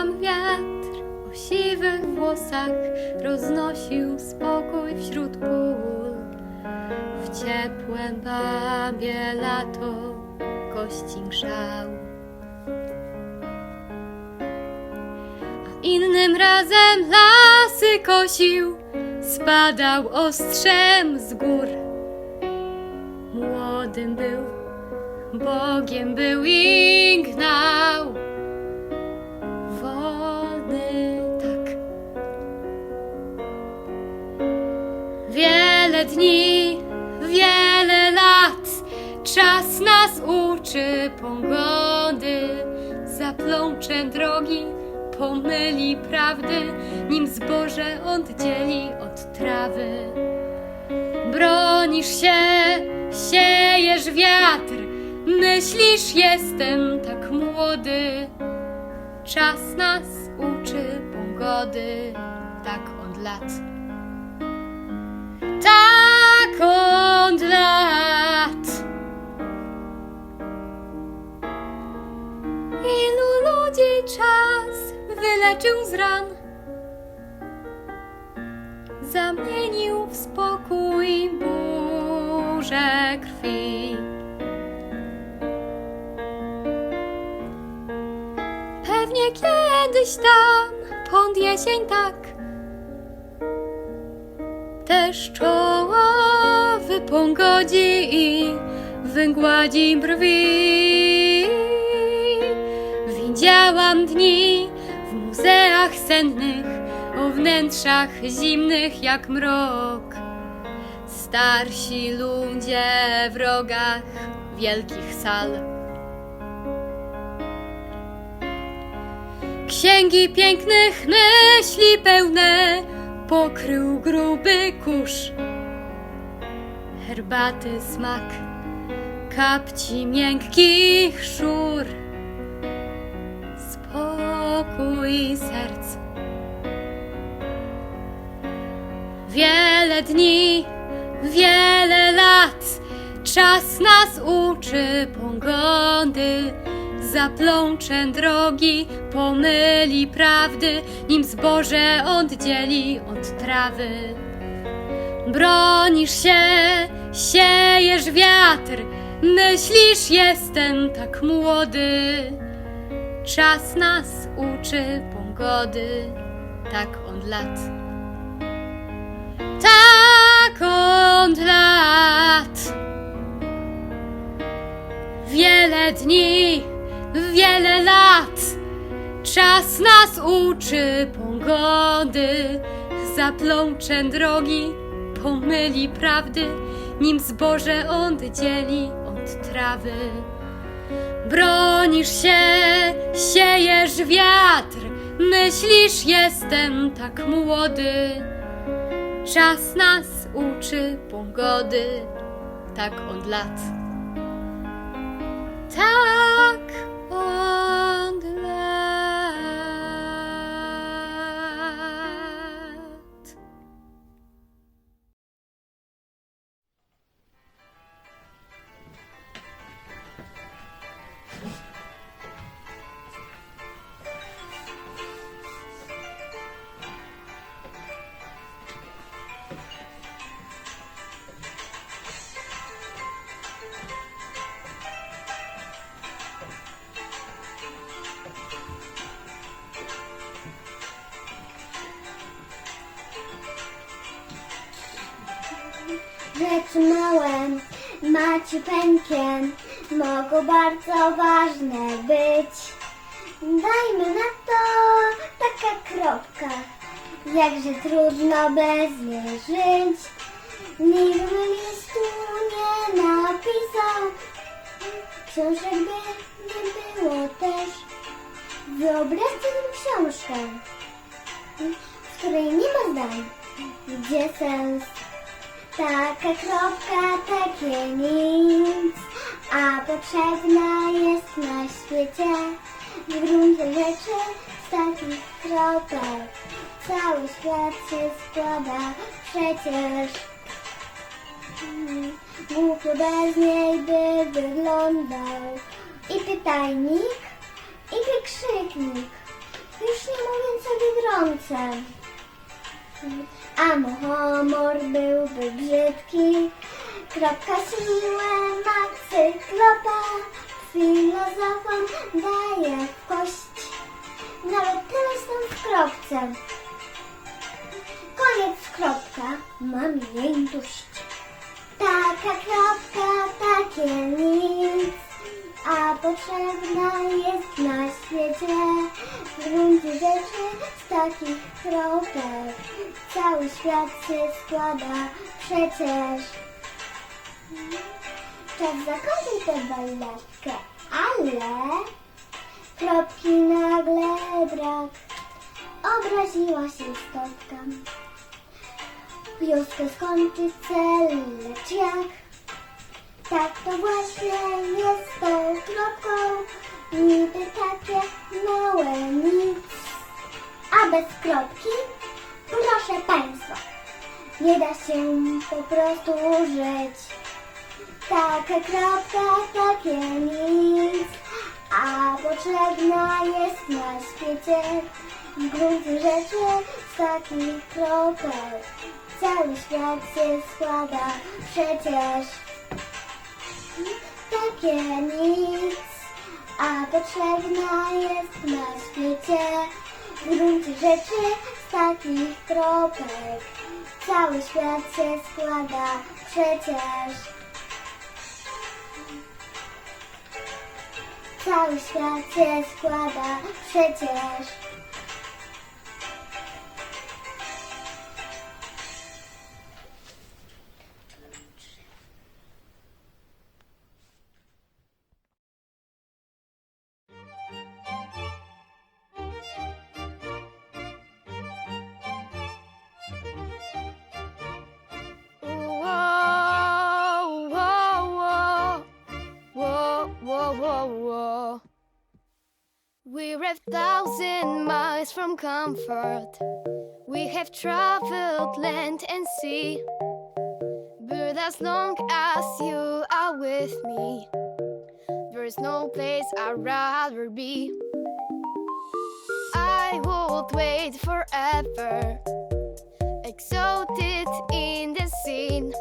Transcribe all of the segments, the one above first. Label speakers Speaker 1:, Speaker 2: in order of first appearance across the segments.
Speaker 1: Widziałam wiatr o siwych włosach, roznosił spokój wśród pól. W ciepłym babie lato kości grzał. A innym razem lasy kosił, spadał ostrzem z gór. Młodym był, Bogiem był i gnał. Czas nas uczy pogody. Zaplącze drogi, pomyli prawdy, nim zboże oddzieli od trawy. Bronisz się, siejesz wiatr, myślisz jestem tak młody. Czas nas uczy pogody, tak od lat. Tak od wyleczył z ran, zamienił w spokój burzę krwi. Pewnie kiedyś tam, pąd jesień tak, też czoła wypągodzi i wygładzi brwi. Widziałam dni muzeach sennych, o wnętrzach zimnych jak mrok. Starsi ludzie w rogach wielkich sal. Księgi pięknych myśli pełne pokrył gruby kurz. Herbaty smak, kapci miękkich szur. Spokój serc. Wiele dni, wiele lat, czas nas uczy pogody. Zaplącze drogi, pomyli prawdy, nim zboże oddzieli od trawy. Bronisz się, siejesz wiatr, myślisz jestem tak młody. Czas nas uczy pogody, tak od lat. Tak od lat. Wiele dni, wiele lat, czas nas uczy pogody. Zaplącze drogi, pomyli prawdy, nim zboże oddzieli od trawy. Bronisz się, siejesz wiatr, myślisz jestem tak młody. Czas nas uczy pogody, tak od lat. Tak od
Speaker 2: maciupeńkie, mogą bardzo ważne być. Dajmy na to taka kropka, jakże trudno bez niej żyć. Nikt listu nie napisał, książek by nie było też. Wyobraźcie sobie książkę, w której nie ma zdań, gdzie sens Taka kropka, takie nic, a potrzebna jest na świecie w gruncie rzeczy z takich kropek. Cały świat się składa przecież. Głupio bez niej by wyglądał. I pytajnik, i wykrzyknik. Już nie mówiąc o Biedronce. A muchomor byłby kropka siłę ma cyklopa, filozofom daje kość, nawet tyle są w kropce. Koniec kropka, mam jej dość. Taka kropka, takie nic, a potrzebna jest na świecie w gruncie rzeczy z takich kropek. Cały świat się składa przecież. Czas zakończyć tę balletkę, ale kropki nagle brak. Obraziła się istotka. Wioskę skończyć cel, lecz jak? Tak to właśnie jest tą kropką, niby takie małe nic. A bez kropki? Proszę Państwa, nie da się po prostu żyć. Taka kropka, takie nic, a potrzebna jest na świecie w gruncie rzeczy z takich kropek. Cały świat się składa przecież. Takie nic, a potrzebna jest na świecie w gruncie rzeczy z takich kropek. Cały świat się składa przecież. Cały świat się składa przecież.
Speaker 3: 5,000 miles from comfort. We have traveled land and sea. But as long as you are with me, there's no place I'd rather be. I would wait forever, exalted in the scene.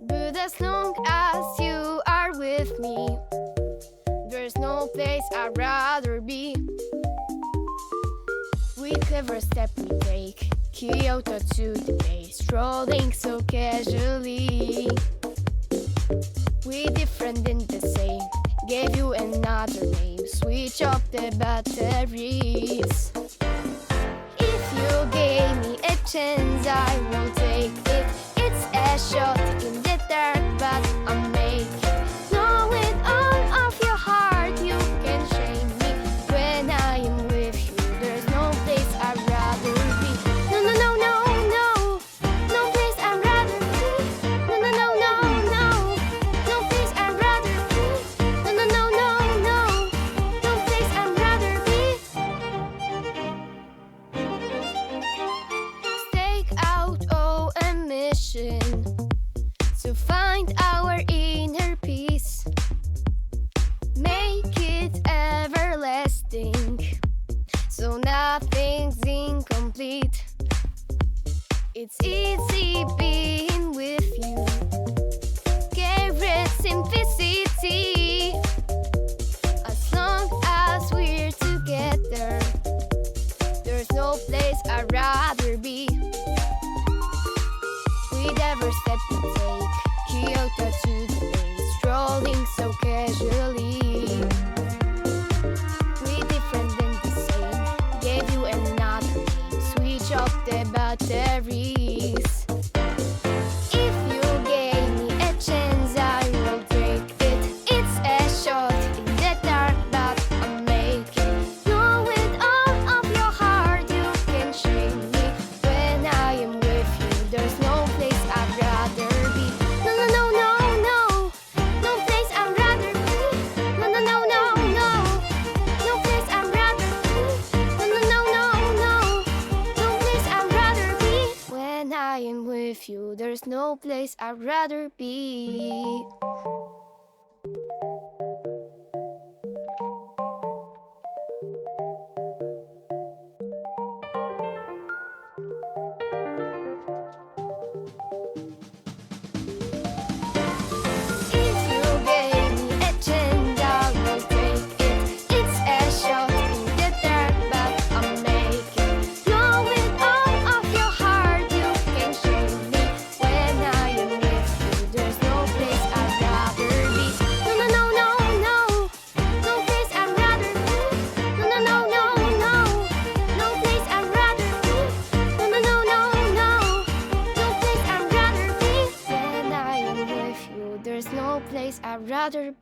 Speaker 3: But as long as you are with me, there's no place I'd rather be. With every step we take, Kyoto to the bay, strolling so casually. We different and the same, gave you another name, switch off the batteries. If you gave me a chance, I will take it. It's a shot in the dark, but I'll no place I'd rather be.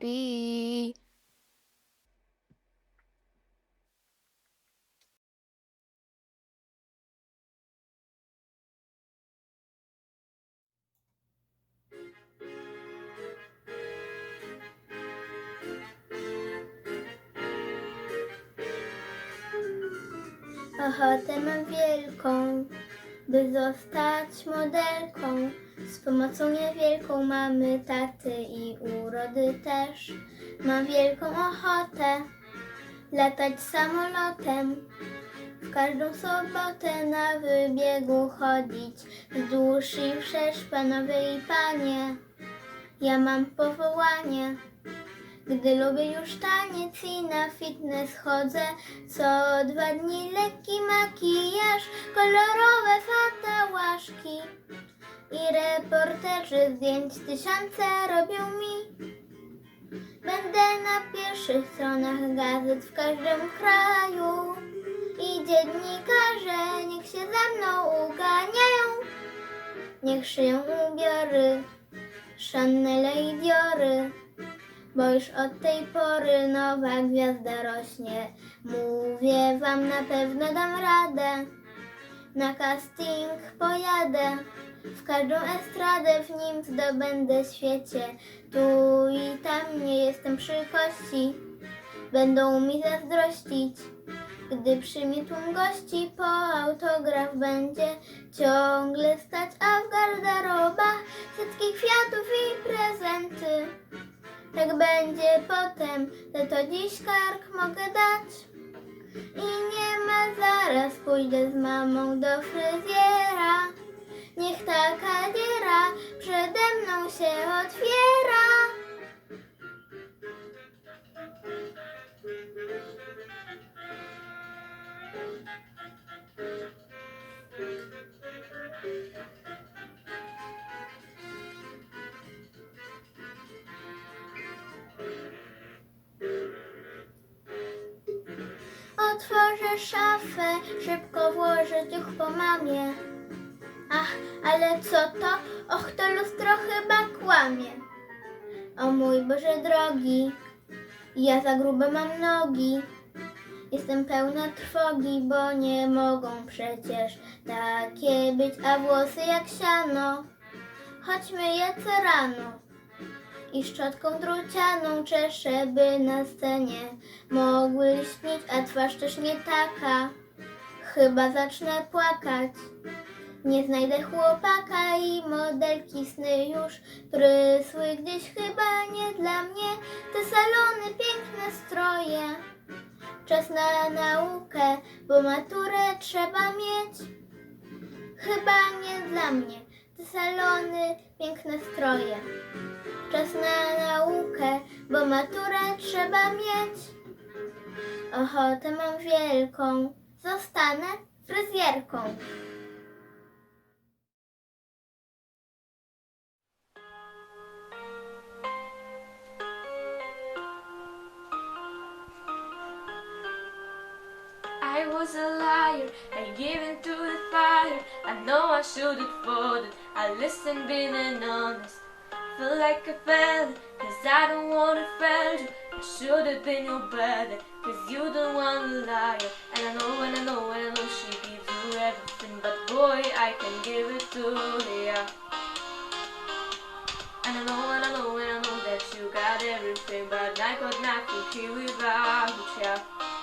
Speaker 3: Be.
Speaker 4: Ochotę mam wielką, by zostać modelką. Z pomocą niewielką mamy taty i urody też. Mam wielką ochotę latać samolotem. W każdą sobotę na wybiegu chodzić wzdłuż i wszerz, panowie i panie. Ja mam powołanie. Gdy lubię już taniec i na fitness chodzę, co dwa dni lekki makijaż, kolorowe fatałaszki i reporterzy zdjęć tysiące robią mi. Będę na pierwszych stronach gazet w każdym kraju i dziennikarze niech się ze mną uganiają. Niech szyją ubiory, Chanel i Diory. Bo już od tej pory nowa gwiazda rośnie. Mówię wam, na pewno dam radę. Na casting pojadę. W każdą estradę w nim zdobędę świecie. Tu i tam nie jestem przy kości. Będą mi zazdrościć. Gdy przyjmie tłum gości, po autograf będzie ciągle stać, a w garderobach setki kwiatów i prezenty. Tak będzie potem, że to dziś kark mogę dać. I nie ma zaraz, pójdę z mamą do fryzjera. Niech taka dziera przede mną się otwiera. Otworzę szafę, szybko włożę ciuch po mamie. Ach, ale co to? Och, to lustro chyba kłamie. O mój Boże drogi, ja za grube mam nogi. Jestem pełna trwogi, bo nie mogą przecież takie być, a włosy jak siano. Chodźmy je co rano i szczotką drucianą czeszę, by na scenie mogły lśnić, a twarz też nie taka. Chyba zacznę płakać. Nie znajdę chłopaka i modelki sny już prysły gdzieś chyba nie dla mnie. Te salony, piękne stroje. Czas na naukę, bo maturę trzeba mieć. Chyba nie dla mnie. Te salony, piękne stroje. Czas na naukę, bo maturę trzeba mieć. Ochotę mam wielką, zostanę fryzjerką.
Speaker 5: Was a liar, gave in to the fire. I know I should've fought it. I listened, and honest. Feel like a failed, cause I don't wanna fail you. I should've been your brother, cause you don't want a liar. And I know, and I know, and I know she gives you everything. But boy, I can give it to ya. And I know, and I know, and I know that you got everything. But I got nothing here without ya.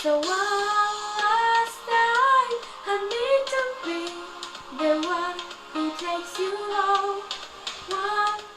Speaker 5: So one last time, I need to be the one who takes you home. One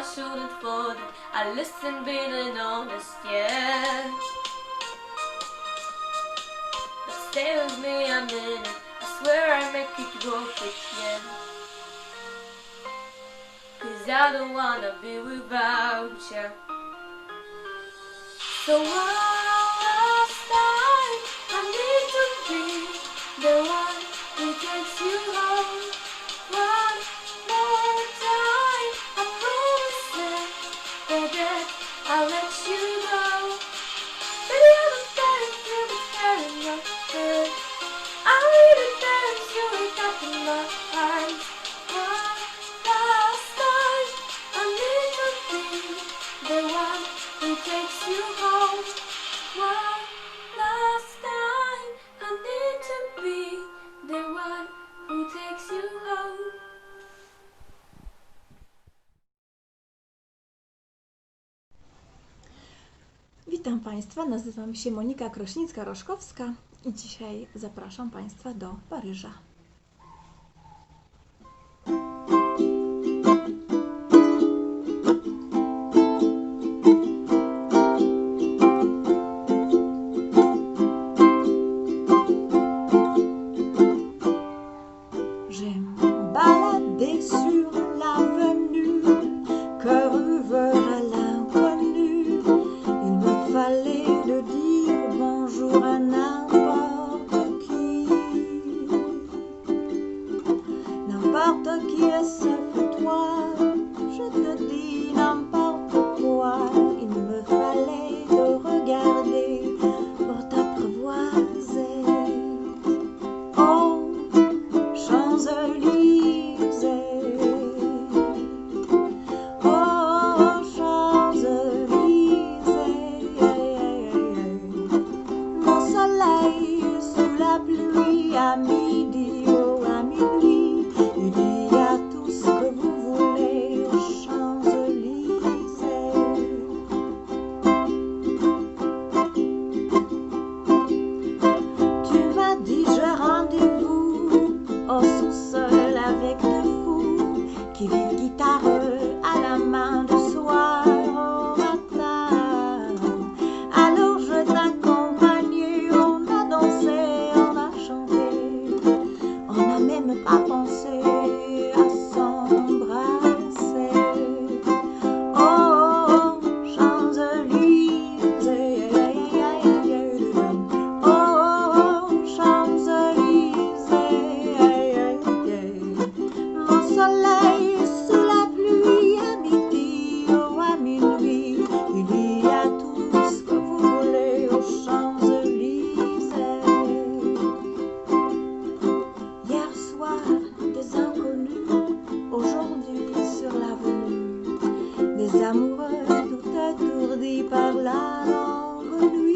Speaker 5: I shouldn't for that. I listen, been an honest, yeah. But stay with me a minute. I swear I make it worth it, yeah. Cause I don't wanna be without you. So last time I need to be the one who gets you home.
Speaker 6: Państwa, nazywam się Monika Krośnicka-Roszkowska i dzisiaj zapraszam Państwa do Paryża. amoureux tout attourdis par la langue